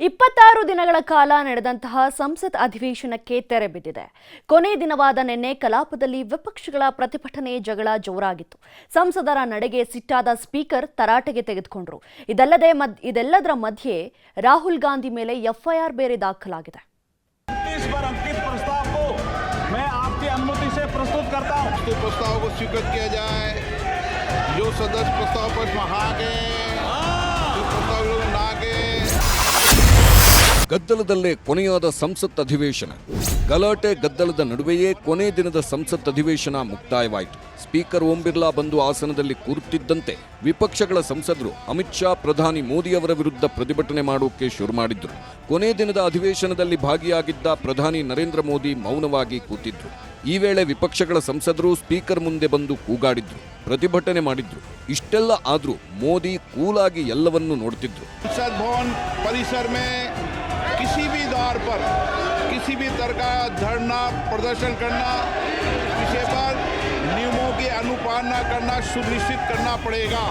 ಇಪ್ಪತ್ತಾರು ದಿನಗಳ ಕಾಲ ನಡೆದಂತಹ ಸಂಸತ್ ಅಧಿವೇಶನಕ್ಕೆ ತೆರೆ ಬಿದ್ದಿದೆ ಕೊನೆ ದಿನವಾದ ನಿನ್ನೆ ಕಲಾಪದಲ್ಲಿ ವಿಪಕ್ಷಗಳ ಪ್ರತಿಭಟನೆ ಜಗಳ ಜೋರಾಗಿತ್ತು ಸಂಸದರ ನಡೆಗೆ ಸಿಟ್ಟಾದ ಸ್ಪೀಕರ್ ತರಾಟೆಗೆ ತೆಗೆದುಕೊಂಡ್ರು ಇದಲ್ಲದೆ ಮದ್ ಇದೆಲ್ಲದರ ಮಧ್ಯೆ ರಾಹುಲ್ ಗಾಂಧಿ ಮೇಲೆ ಎಫ್ಐಆರ್ ಬೇರೆ ದಾಖಲಾಗಿದೆ इस पर अंकित प्रस्ताव को मैं आपकी अनुमति से प्रस्तुत करता हूं तो प्रस्ताव को स्वीकृत किया जाए जो सदस्य प्रस्ताव पर हाँ गए ಗದ್ದಲದಲ್ಲೇ ಕೊನೆಯಾದ ಸಂಸತ್ ಅಧಿವೇಶನ. ಗಲಾಟೆ ಗದ್ದಲದ ನಡುವೆಯೇ ಕೊನೆ ದಿನದ ಸಂಸತ್ ಅಧಿವೇಶನ ಮುಕ್ತಾಯವಾಯಿತು. ಸ್ಪೀಕರ್ ಓಂ ಬಿರ್ಲಾ ಬಂದು ಆಸನದಲ್ಲಿ ಕೂರುತ್ತಿದ್ದಂತೆ ವಿಪಕ್ಷಗಳ ಸಂಸದರು ಅಮಿತ್ ಶಾ, ಪ್ರಧಾನಿ ಮೋದಿಯವರ ವಿರುದ್ಧ ಪ್ರತಿಭಟನೆ ಮಾಡೋಕೆ ಶುರು ಮಾಡಿದ್ರು. ಕೊನೆ ದಿನದ ಅಧಿವೇಶನದಲ್ಲಿ ಭಾಗಿಯಾಗಿದ್ದ ಪ್ರಧಾನಿ ನರೇಂದ್ರ ಮೋದಿ ಮೌನವಾಗಿ ಕೂತಿದ್ರು. ಈ ವೇಳೆ ವಿಪಕ್ಷಗಳ ಸಂಸದರು ಸ್ಪೀಕರ್ ಮುಂದೆ ಬಂದು ಕೂಗಾಡಿದ್ರು, ಪ್ರತಿಭಟನೆ ಮಾಡಿದ್ರು. ಇಷ್ಟೆಲ್ಲ ಆದರೂ ಮೋದಿ ಕೂಲಾಗಿ ಎಲ್ಲವನ್ನೂ ನೋಡ್ತಿದ್ರು. ಸಂಸತ್ ಭವನ್ ಪರಿಸರ किसी भी द्वार पर किसी भी तरह का धरना प्रदर्शन करना इस विषय पर नियमों की अनुपालना करना सुनिश्चित करना पड़ेगा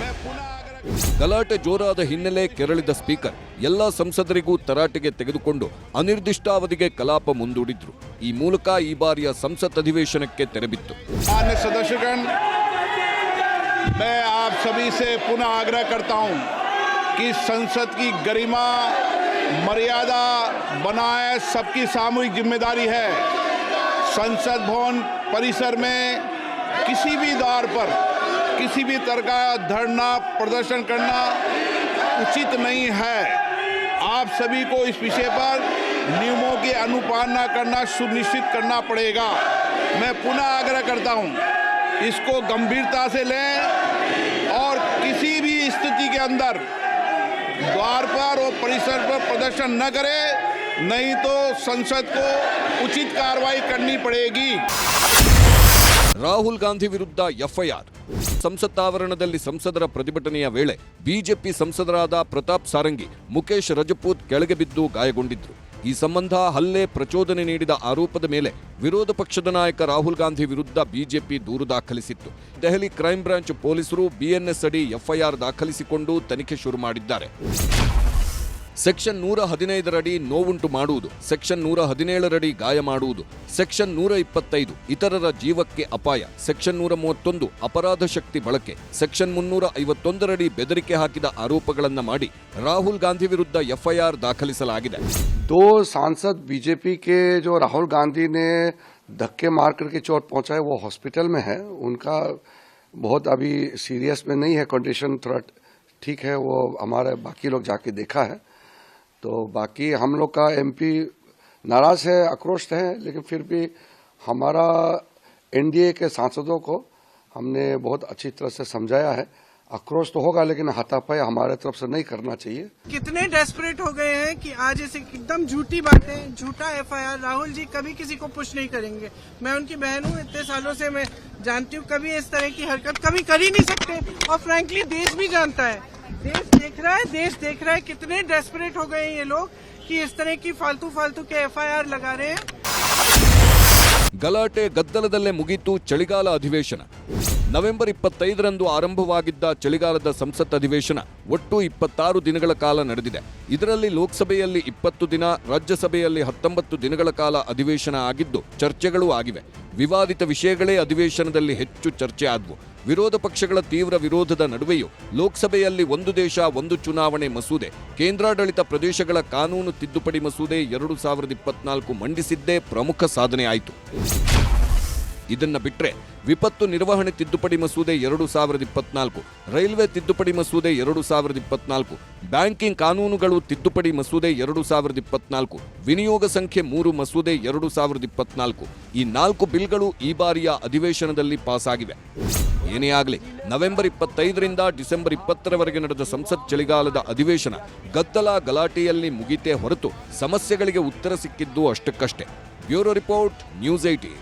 मैं पुनः आग्रह ಗಲಾಟೆ ಜೋರಾದ ಹಿನ್ನೆಲೆ ಕೆರಳಿದ ಸ್ಪೀಕರ್ ಎಲ್ಲಾ ಸಂಸದರಿಗೂ ತರಾಟೆಗೆ ತೆಗೆದುಕೊಂಡು ಅನಿರ್ದಿಷ್ಟಾವಧಿಗೆ ಕಲಾಪ ಮುಂದೂಡಿದ್ರು ಈ ಮೂಲಕ ಈ ಬಾರಿಯ ಸಂಸತ್ ಅಧಿವೇಶನಕ್ಕೆ ತೆರೆಬಿತ್ತು मान्य सदस्यगण मैं आप सभी से पुनः आग्रह करता हूं कि संसद की गरिमा मर्यादा बनाए सबकी सामूहिक ज़िम्मेदारी है। संसद भवन परिसर में किसी भी द्वार पर किसी भी तरह का धरना प्रदर्शन करना उचित नहीं है। आप सभी को इस विषय पर नियमों की अनुपालना करना, सुनिश्चित करना पड़ेगा। मैं पुनः आग्रह करता हूँ, इसको गंभीरता से लें और किसी भी स्थिति के अंदर द्वार पर और परिसर पर प्रदर्शन न करें नहीं तो संसद को उचित कार्रवाई करनी पड़ेगी ರಾಹುಲ್ ಗಾಂಧಿ ವಿರುದ್ಧ ಎಫ್ಐಆರ್ ಸಂಸತ್ ಆವರಣದಲ್ಲಿ ಸಂಸದರ ಪ್ರತಿಭಟನೆಯ ವೇಳೆ ಬಿಜೆಪಿ ಸಂಸದರಾದ ಪ್ರತಾಪ್ ಸಾರಂಗಿ ಮುಖೇಶ್ ರಜಪೂತ್ ಕೆಳಗೆ ಬಿದ್ದು ಗಾಯಗೊಂಡಿದ್ರು ಈ ಸಂಬಂಧ ಹಲ್ಲೆ ಪ್ರಚೋದನೆ ನೀಡಿದ ಆರೋಪದ ಮೇಲೆ ವಿರೋಧ ಪಕ್ಷದ ನಾಯಕ ರಾಹುಲ್ ಗಾಂಧಿ ವಿರುದ್ಧ ಬಿಜೆಪಿ ದೂರು ದಾಖಲಿಸಿತ್ತು. ದೆಹಲಿ ಕ್ರೈಂ ಬ್ರಾಂಚ್ ಪೊಲೀಸರು ಬಿಎನ್ಎಸ್ ಅಡಿ ಎಫ್ಐಆರ್ ದಾಖಲಿಸಿಕೊಂಡು ತನಿಖೆ ಶುರು ಮಾಡಿದ್ದಾರೆ. ಸೆಕ್ಷನ್ ನೂರ ಹದಿನೈದರಡಿ ನೋವುಂಟು ಮಾಡುವುದು ಸೆಕ್ಷನ್ ನೂರ ಹದಿನೇಳರಡಿ ಗಾಯ ಮಾಡುವುದು ಸೆಕ್ಷನ್ ನೂರ ಇಪ್ಪತ್ತೈದು ಇತರರ ಜೀವಕ್ಕೆ ಅಪಾಯ ಸೆಕ್ಷನ್ ನೂರ ಮೂವತ್ತೊಂದು ಅಪರಾಧ ಶಕ್ತಿ ಬಳಕೆ ಸೆಕ್ಷನ್ ಮುನ್ನೂರ ಐವತ್ತೊಂದರಡಿ ಬೆದರಿಕೆ ಹಾಕಿದ ಆರೋಪಗಳನ್ನ ಮಾಡಿ ರಾಹುಲ್ ಗಾಂಧಿ ವಿರುದ್ಧ ಎಫ್ಐಆರ್ ದಾಖಲಿಸಲಾಗಿದೆ दो सांसद बीजेपी के जो राहुल गांधी ने धक्के मार करके चोट पहुंचाए वो हॉस्पिटल में है उनका बहुत अभी सीरियस में नहीं है कंडीशन थोड़ा ठीक है वो हमारे बाकी लोग जाके देखा है तो बाकी हम लोग का एमपी नाराज़ है, आक्रोश है, लेकिन फिर भी हमारा एनडीए के सांसदों को हमने बहुत अच्छी तरह से समझाया है। आक्रोश तो होगा, लेकिन हाथापाई हमारे तरफ़ से नहीं करना चाहिए। कितने डेस्परेट हो गए हैं कि आज ऐसे एकदम झूठी बातें, झूठा एफआईआर राहुल जी, कभी किसी को पुश नहीं करेंगे। मैं उनकी बहन हूँ, इतने सालों से मैं जानती हूँ, कभी इस तरह की हरकत कभी कर ही नहीं सकते। और फ्रेंकली देश भी जानता है। देश रहा है देश देख रहा है कितने डेस्परेट हो गए हैं ये लोग कि इस तरह की फालतू फालतू के एफआईआर लगा रहे हैं ಗಲಾಟೆ ಗದ್ದಲದಲ್ಲೇ ಮುಗೀತು ಚಳಿಗಾಲ ಅಧಿವೇಶನ ನವೆಂಬರ್ ಇಪ್ಪತ್ತೈದರಂದು ಆರಂಭವಾಗಿದ್ದ ಚಳಿಗಾಲದ ಸಂಸತ್ ಅಧಿವೇಶನ ಒಟ್ಟು ಇಪ್ಪತ್ತಾರು ದಿನಗಳ ಕಾಲ ನಡೆದಿದೆ ಇದರಲ್ಲಿ ಲೋಕಸಭೆಯಲ್ಲಿ ಇಪ್ಪತ್ತು ದಿನ ರಾಜ್ಯಸಭೆಯಲ್ಲಿ ಹತ್ತೊಂಬತ್ತು ದಿನಗಳ ಕಾಲ ಅಧಿವೇಶನ ಆಗಿದ್ದು ಚರ್ಚೆಗಳೂ ಆಗಿವೆ ವಿವಾದಿತ ವಿಷಯಗಳೇ ಅಧಿವೇಶನದಲ್ಲಿ ಹೆಚ್ಚು ಚರ್ಚೆ ಆದವು ವಿರೋಧ ಪಕ್ಷಗಳ ತೀವ್ರ ವಿರೋಧದ ನಡುವೆಯೂ ಲೋಕಸಭೆಯಲ್ಲಿ ಒಂದು ದೇಶ, ಒಂದು ಚುನಾವಣೆ ಮಸೂದೆ. ಕೇಂದ್ರಾಡಳಿತ ಪ್ರದೇಶಗಳ ಕಾನೂನು ತಿದ್ದುಪಡಿ ಮಸೂದೆ ಎರಡು ಸಾವಿರದ ಇಪ್ಪತ್ನಾಲ್ಕು ಮಂಡಿಸಿದ್ದೇ ಪ್ರಮುಖ ಸಾಧನೆ ಆಯಿತು. ಇದನ್ನ ಬಿಟ್ರೆ ವಿಪತ್ತು ನಿರ್ವಹಣೆ ತಿದ್ದುಪಡಿ ಮಸೂದೆ ಎರಡು ಸಾವಿರದ ಇಪ್ಪತ್ನಾಲ್ಕು, ರೈಲ್ವೆ ತಿದ್ದುಪಡಿ ಮಸೂದೆ ಎರಡು ಸಾವಿರದ ಇಪ್ಪತ್ನಾಲ್ಕು, ಬ್ಯಾಂಕಿಂಗ್ ಕಾನೂನುಗಳು ತಿದ್ದುಪಡಿ ಮಸೂದೆ ಎರಡು ಸಾವಿರದ ಇಪ್ಪತ್ನಾಲ್ಕು, ವಿನಿಯೋಗ ಸಂಖ್ಯೆ ಮೂರು ಮಸೂದೆ ಎರಡು ಸಾವಿರದ ಇಪ್ಪತ್ನಾಲ್ಕು ಈ ನಾಲ್ಕು ಬಿಲ್ಗಳು ಈ ಬಾರಿಯ ಅಧಿವೇಶನದಲ್ಲಿ ಪಾಸಾಗಿವೆ. ಏನೇ ಆಗಲಿ ನವೆಂಬರ್ ಇಪ್ಪತ್ತೈದರಿಂದ ಡಿಸೆಂಬರ್ ಇಪ್ಪತ್ತರವರೆಗೆ ನಡೆದ ಸಂಸತ್ ಚಳಿಗಾಲದ ಅಧಿವೇಶನ ಗದ್ದಲ ಗಲಾಟೆಯಲ್ಲಿ ಮುಗಿತೇ ಹೊರತು ಸಮಸ್ಯೆಗಳಿಗೆ ಉತ್ತರ ಸಿಕ್ಕಿದ್ದು ಅಷ್ಟಕ್ಕಷ್ಟೇ. Bureau report, news eighteen